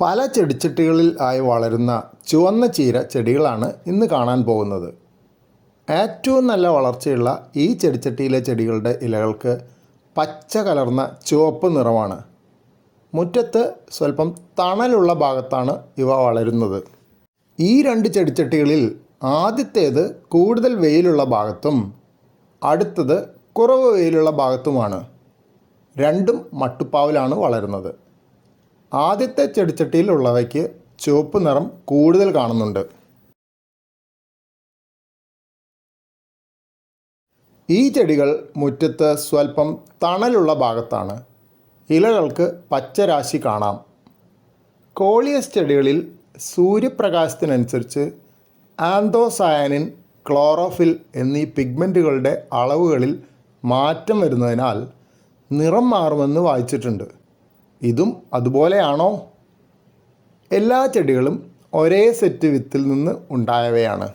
പല ചെടിച്ചട്ടികളിൽ ആയി വളരുന്ന ചുവന്ന ചീര ചെടികളാണ് ഇന്ന് കാണാൻ പോകുന്നത്. ഏറ്റവും നല്ല വളർച്ചയുള്ള ഈ ചെടിച്ചട്ടിയിലെ ചെടികളുടെ ഇലകൾക്ക് പച്ച കലർന്ന ചുവപ്പ് നിറമാണ്. മുറ്റത്ത് സ്വല്പം തണലുള്ള ഭാഗത്താണ് ഇവ വളരുന്നത്. ഈ രണ്ട് ചെടിച്ചട്ടികളിൽ ആദ്യത്തേത് കൂടുതൽ വെയിലുള്ള ഭാഗത്തും അടുത്തത് കുറവ് വെയിലുള്ള ഭാഗത്തുമാണ്. രണ്ടും മട്ടുപ്പാവിലാണ് വളരുന്നത്. ആദ്യത്തെ ചെടിച്ചട്ടിയിലുള്ളവയ്ക്ക് ചുവപ്പ് നിറം കൂടുതൽ കാണുന്നുണ്ട്. ഈ ചെടികൾ മുറ്റത്ത് സ്വല്പം തണലുള്ള ഭാഗത്താണ്. ഇലകൾക്ക് പച്ചരാശി കാണാം. കോളിയസ് ചെടികളിൽ സൂര്യപ്രകാശത്തിനനുസരിച്ച് ആന്തോസയാനിൻ ക്ലോറോഫിൽ എന്നീ പിഗ്മെന്റുകളുടെ അളവുകളിൽ മാറ്റം വരുന്നതിനാൽ നിറം മാറുമെന്ന് വായിച്ചിട്ടുണ്ട്. ഇതും അതുപോലെയാണോ? എല്ലാ ചെടികളും ഒരേ സെറ്റ് വിത്തിൽ നിന്ന് ഉണ്ടായവയാണ്.